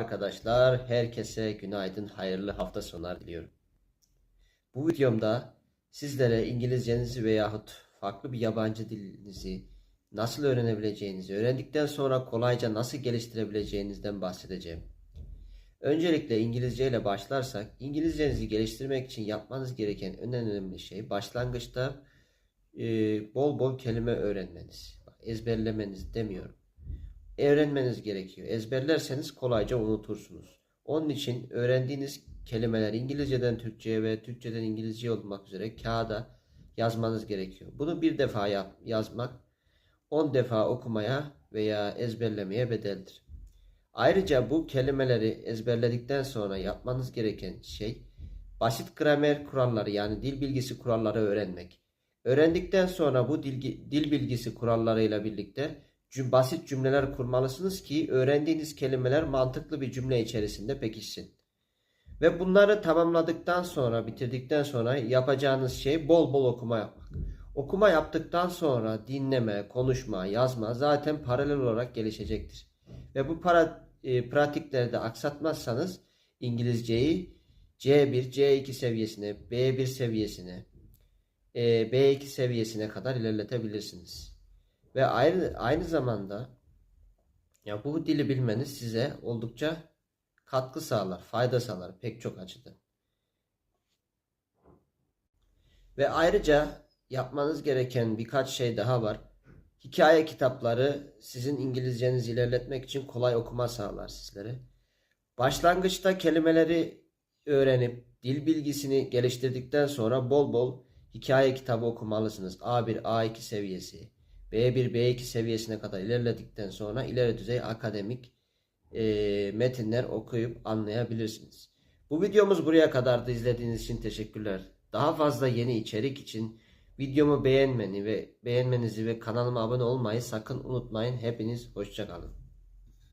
Arkadaşlar herkese günaydın, hayırlı hafta sonları diliyorum. Bu videomda sizlere İngilizcenizi veyahut farklı bir yabancı dilinizi nasıl öğrenebileceğinizi, öğrendikten sonra kolayca nasıl geliştirebileceğinizden bahsedeceğim. Öncelikle İngilizce ile başlarsak, İngilizcenizi geliştirmek için yapmanız gereken en önemli şey başlangıçta e, bol bol kelime öğrenmeniz. Ezberlemeniz demiyorum öğrenmeniz gerekiyor. Ezberlerseniz kolayca unutursunuz. Onun için öğrendiğiniz kelimeler İngilizceden Türkçe'ye ve Türkçeden İngilizce'ye olmak üzere kağıda yazmanız gerekiyor. Bunu bir defa yazmak 10 defa okumaya veya ezberlemeye bedeldir. Ayrıca bu kelimeleri ezberledikten sonra yapmanız gereken şey basit gramer kuralları yani dil bilgisi kuralları öğrenmek. Öğrendikten sonra bu dil, dil bilgisi kurallarıyla birlikte basit cümleler kurmalısınız ki öğrendiğiniz kelimeler mantıklı bir cümle içerisinde pekişsin. Ve bunları tamamladıktan sonra, bitirdikten sonra yapacağınız şey bol bol okuma yapmak. Okuma yaptıktan sonra dinleme, konuşma, yazma zaten paralel olarak gelişecektir. Ve bu para, e, pratikleri de aksatmazsanız İngilizceyi C1, C2 seviyesine, B1 seviyesine, e, B2 seviyesine kadar ilerletebilirsiniz. Ve aynı, aynı zamanda ya bu dili bilmeniz size oldukça katkı sağlar, fayda sağlar pek çok açıdan. Ve ayrıca yapmanız gereken birkaç şey daha var. Hikaye kitapları sizin İngilizcenizi ilerletmek için kolay okuma sağlar sizlere. Başlangıçta kelimeleri öğrenip dil bilgisini geliştirdikten sonra bol bol hikaye kitabı okumalısınız. A1, A2 seviyesi, B1, B2 seviyesine kadar ilerledikten sonra ileri düzey akademik e, metinler okuyup anlayabilirsiniz. Bu videomuz buraya kadardı. İzlediğiniz için teşekkürler. Daha fazla yeni içerik için videomu beğenmeni ve beğenmenizi ve kanalıma abone olmayı sakın unutmayın. Hepiniz hoşçakalın.